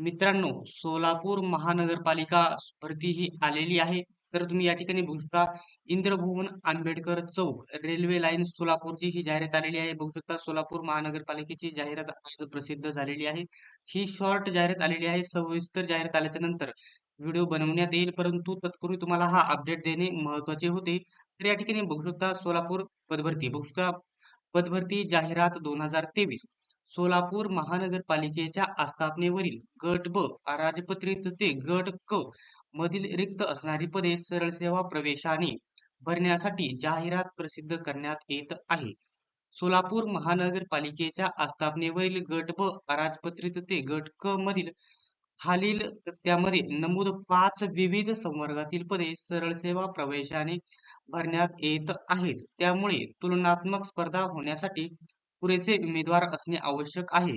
मित्रांनो, सोलापूर महानगरपालिका भरती ही आलेली आहे. तर तुम्ही या ठिकाणी बघू शकता इंद्रभुवन आंबेडकर चौक, रेल्वे लाईन सोलापूरची ही जाहिरात आलेली आहे. बघू शकता सोलापूर महानगरपालिकेची जाहिरात प्रसिद्ध झालेली आहे. ही शॉर्ट जाहिरात आलेली आहे. सविस्तर जाहिरात आल्याच्यानंतर व्हिडिओ बनवण्यात येईल. परंतु तत्पूर्वी तुम्हाला हा अपडेट देणे महत्त्वाचे होते. तर या ठिकाणी बघू शकता सोलापूर पदभरती बघू शकता पदभरती जाहिरात दोन हजार तेवीस सोलापूर महानगरपालिकेच्या आस्थापनेवरील गट ब अराजपत्रित ते गट क मधील रिक्त असणारी पदे सरळ सेवा प्रवेशाने भरण्यासाठी जाहिरात प्रसिद्ध करण्यात येत आहे. सोलापूर महानगरपालिकेच्या आस्थापनेवरील गट ब अराजपत्रित ते गट क मधील खालील त्यामध्ये नमूद पाच विविध संवर्गातील पदे सरळ सेवा प्रवेशाने भरण्यात येत आहेत. त्यामुळे तुलनात्मक स्पर्धा होण्यासाठी पुरेसे उमेदवार असणे आवश्यक आहे.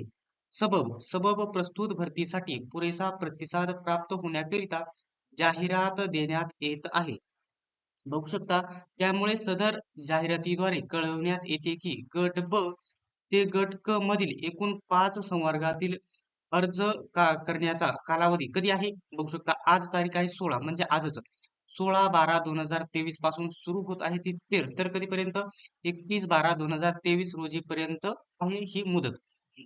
सबब सबब प्रस्तुत भरतीसाठी पुरेसा प्रतिसाद प्राप्त होण्याकरिता जाहिरात देण्यात येत आहे. बघू शकता त्यामुळे सदर जाहिरातीद्वारे कळवण्यात येते की गट ब ते गट क मधील एकूण पाच संवर्गातील अर्ज का करण्याचा कालावधी कधी आहे बघू शकता आज तारीख आहे सोळा म्हणजे आजच सोळा बारा दोन हजार तेवीसपासून सुरू होत आहे ती तेर तर कधीपर्यंत? एकतीस बारा दोन हजार तेवीस रोजी पर्यंत आहे ही मुदत.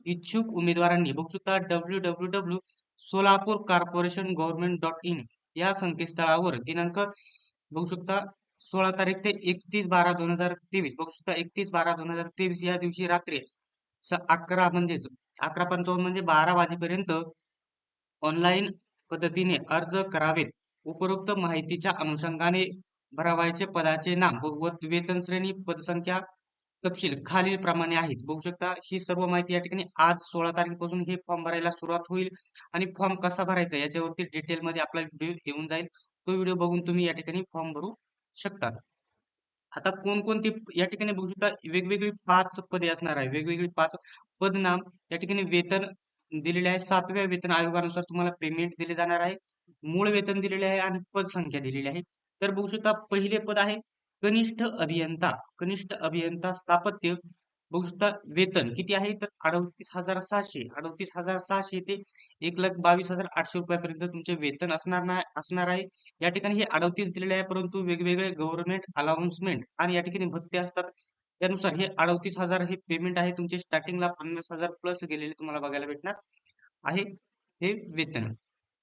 इच्छुक उमेदवारांनी बघू शकता W W W Solapur corporation government dot in या संकेतस्थळावर दिनांक बघू शकता सोळा तारीख ते एकतीस बारा दोन हजार तेवीस. बघू शकता एकतीस बारा दोन हजार तेवीस या दिवशी रात्री अकरा म्हणजेच अकरा पंचावन्न म्हणजे बारा वाजेपर्यंत ऑनलाईन पद्धतीने अर्ज करावेत. उपरोक्त माहितीच्या अनुषंगाने भरावायचे पदाचे नाम व वेतन श्रेणी पदसंख्या तपशील खालील प्रमाणे आहेत. बघू शकता ही सर्व माहिती या ठिकाणी आज सोळा तारखेपासून हे फॉर्म भरायला सुरुवात होईल आणि फॉर्म कसा भरायचा याच्यावरती डिटेल मध्ये आपला व्हिडिओ येऊन जाईल. तो व्हिडिओ बघून तुम्ही या ठिकाणी फॉर्म भरू शकतात. आता कोणकोणती या ठिकाणी बघू शकता वेगवेगळी पाच पदे असणार आहे. वेगवेगळी पाच पद नाम या ठिकाणी वेतन दिलेले आहे. सातव्या वेतन आयोगानुसार तुम्हाला पेमेंट दिले जाणार आहे. मूळ वेतन दिलेले आहे आणि पद संख्या दिलेली आहे. तर बघू शकता पहिले पद आहे कनिष्ठ अभियंता. कनिष्ठ अभियंता स्थापत्य. बघू शकता वेतन किती आहे? तर अडतीस हजार सहाशे. अडतीस हजार सहाशे ते एक लाख बावीस हजार आठशे रुपयापर्यंत तुमचे वेतन असणार नाही असणार आहे. या ठिकाणी हे अडतीस दिलेले आहे परंतु वेगवेगळे गव्हर्नमेंट अलाउन्समेंट आणि या ठिकाणी भत्ते असतात. त्यानुसार हे अडतीस हजार हे पेमेंट आहे. तुमचे स्टार्टिंगला पन्नास हजार प्लस गेलेले तुम्हाला बघायला भेटणार आहे हे वेतन.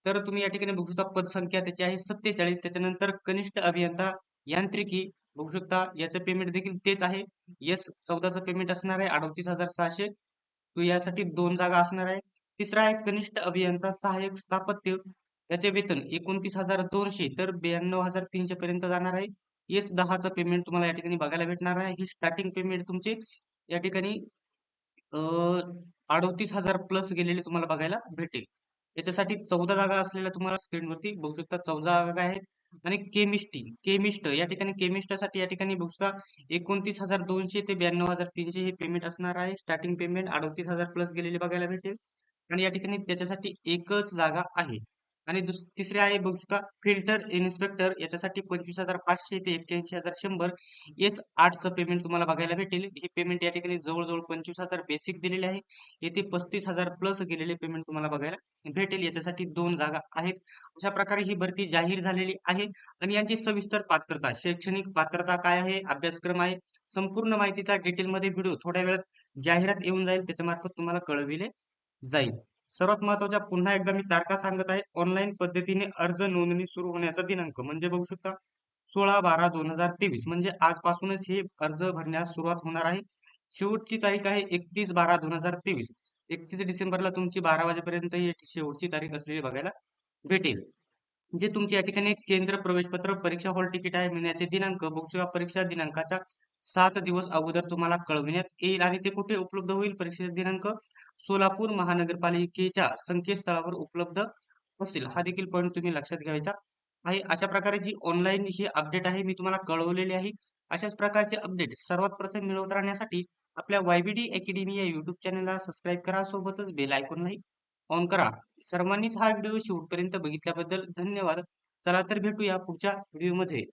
तर तुम्ही या ठिकाणी बघू शकता पदसंख्या त्याची आहे सत्तेचाळीस. त्याच्यानंतर कनिष्ठ अभियंता यांत्रिकी बघू शकता याचं पेमेंट देखील तेच आहे. यस चौदाचं पेमेंट असणार आहे अडतीस हजार सहाशे. यासाठी दोन जागा असणार आहे. तिसरा आहे कनिष्ठ अभियंता सहाय्यक स्थापत्य. याचे वेतन एकोणतीस हजार दोनशे तर ब्याण्णव हजार तीनशे पर्यंत जाणार आहे. येस दहाचं पेमेंट तुम्हाला या ठिकाणी बघायला भेटणार आहे. ही स्टार्टिंग पेमेंट तुमचे या ठिकाणी अडतीस हजार प्लस गेलेले तुम्हाला बघायला भेटेल. याच्यासाठी चौदा जागा असलेल्या तुम्हाला स्क्रीनवरती बघू शकता चौदा जागा आहेत. आणि केमिस्ट्री केमिस्ट या ठिकाणी केमिस्टसाठी या ठिकाणी बघता एकोणतीस हजार दोनशे ते ब्याण्णव हजार तीनशे हे पेमेंट असणार आहे. स्टार्टिंग पेमेंट अडतीस हजार प्लस गेलेले बघायला भेटेल. आणि या ठिकाणी त्याच्यासाठी एकच जागा आहे. आणि तिसरे आहे बघू शकता फिल्टर इन्स्पेक्टर याच्यासाठी पंचवीस हजार पाचशे ते एक्क्याऐंशी हजार शंभर एस आठचं पेमेंट तुम्हाला बघायला भेटेल. हे पेमेंट या ठिकाणी जवळजवळ पंचवीस हजार बेसिक दिलेले आहे. येथे पस्तीस हजार प्लस गेलेले पेमेंट तुम्हाला बघायला भेटेल. याच्यासाठी दोन जागा आहेत. अशा प्रकारे ही भरती जाहीर झालेली आहे. आणि यांची सविस्तर पात्रता शैक्षणिक पात्रता काय आहे अभ्यासक्रम आहे संपूर्ण माहितीचा डिटेलमध्ये व्हिडिओ थोड्या वेळात जाहिरात येऊन जाईल त्याच्या मार्फत तुम्हाला कळविले जाईल. सर्वात महत्त्वाच्या पुन्हा एकदा मी तारखा सांगत आहे. ऑनलाईन पद्धतीने अर्ज नोंदणी सुरू होण्याचा दिनांक. म्हणजे बघू शकता सोळा बारा दोन हजार तेवीस. म्हणजे आजपासूनच हे अर्ज भरण्यास सुरुवात होणार आहे. शेवटची तारीख आहे एकतीस बारा दोन हजार तेवीस. एकतीस डिसेंबरला तुमची बारा वाजेपर्यंत ही शेवटची तारीख असलेली बघायला भेटेल. जे तुमची या ठिकाणी केंद्र प्रवेश पत्र परीक्षा हॉल तिकीट आहे महिन्याचे दिनांक बघू शकता परीक्षा दिनांकाच्या सात दिवस अगोदर तुम्हाला कळविण्यात येईल आणि ते कुठे उपलब्ध होईल? परीक्षेचा दिनांक सोलापूर महानगरपालिकेच्या संकेतस्थळावर उपलब्ध असेल हा देखील पॉईंट तुम्ही लक्षात घ्यायचा आहे. अशा प्रकारे जी ऑनलाईन ही अपडेट आहे मी तुम्हाला कळवलेली आहे. अशाच प्रकारचे अपडेट सर्वात प्रथम मिळवत राहण्यासाठी आपल्या वायबीडी अकॅडमी या युट्यूब चॅनलला सबस्क्राईब करा. सोबतच बेल आयकॉनलाही ऑन करा. सर्वांनीच हा व्हिडिओ शेवटपर्यंत बघितल्याबद्दल धन्यवाद. चला तर भेटूया पुढच्या व्हिडिओमध्ये